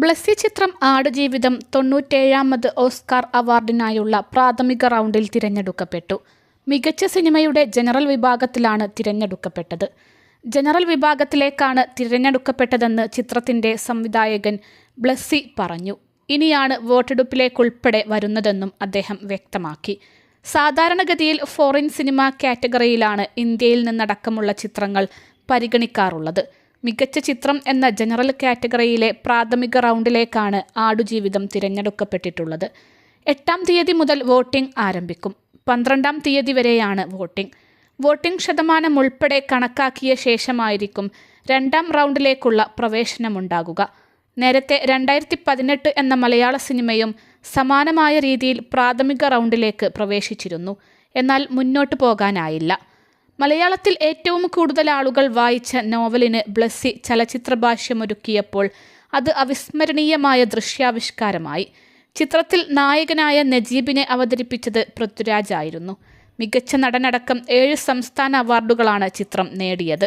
ബ്ലസ്സി ചിത്രം ആടുജീവിതം തൊണ്ണൂറ്റേഴാമത് ഓസ്കാർ അവാർഡിനായുള്ള പ്രാഥമിക റൗണ്ടിൽ തിരഞ്ഞെടുക്കപ്പെട്ടു. മികച്ച സിനിമയുടെ ജനറൽ വിഭാഗത്തിലാണ് തിരഞ്ഞെടുക്കപ്പെട്ടത്. ജനറൽ വിഭാഗത്തിലേക്കാണ് തിരഞ്ഞെടുക്കപ്പെട്ടതെന്ന് ചിത്രത്തിന്റെ സംവിധായകൻ ബ്ലസ്സി പറഞ്ഞു. ഇനിയാണ് വോട്ടെടുപ്പിലേക്കുൾപ്പെടെ വരുന്നതെന്നും അദ്ദേഹം വ്യക്തമാക്കി. സാധാരണഗതിയിൽ ഫോറിൻ സിനിമ കാറ്റഗറിയിലാണ് ഇന്ത്യയിൽ നിന്നടക്കമുള്ള ചിത്രങ്ങൾ പരിഗണിക്കാറുള്ളത്. മികച്ച ചിത്രം എന്ന ജനറൽ കാറ്റഗറിയിലെ പ്രാഥമിക റൗണ്ടിലേക്കാണ് ആടുജീവിതം തിരഞ്ഞെടുക്കപ്പെട്ടിട്ടുള്ളത്. എട്ടാം തീയതി മുതൽ വോട്ടിംഗ് ആരംഭിക്കും. പന്ത്രണ്ടാം തീയതി വരെയാണ് വോട്ടിംഗ്. വോട്ടിംഗ് ശതമാനം ഉൾപ്പെടെ കണക്കാക്കിയ ശേഷമായിരിക്കും രണ്ടാം റൗണ്ടിലേക്കുള്ള പ്രവേശനമുണ്ടാകുക. നേരത്തെ രണ്ടായിരത്തി പതിനെട്ട് എന്ന മലയാള സിനിമയും സമാനമായ രീതിയിൽ പ്രാഥമിക റൗണ്ടിലേക്ക് പ്രവേശിച്ചിരുന്നു. എന്നാൽ മുന്നോട്ടു പോകാനായില്ല. മലയാളത്തിൽ ഏറ്റവും കൂടുതൽ ആളുകൾ വായിച്ച നോവലിന് ബ്ലസ്സി ചലച്ചിത്ര ഭാഷ്യമൊരുക്കിയപ്പോൾ അത് അവിസ്മരണീയമായ ദൃശ്യാവിഷ്കാരമായി. ചിത്രത്തിൽ നായകനായ നജീബിനെ അവതരിപ്പിച്ചത് പൃഥ്വിരാജായിരുന്നു മികച്ച നടനടക്കം ഏഴ് സംസ്ഥാന അവാർഡുകളാണ് ചിത്രം നേടിയത്.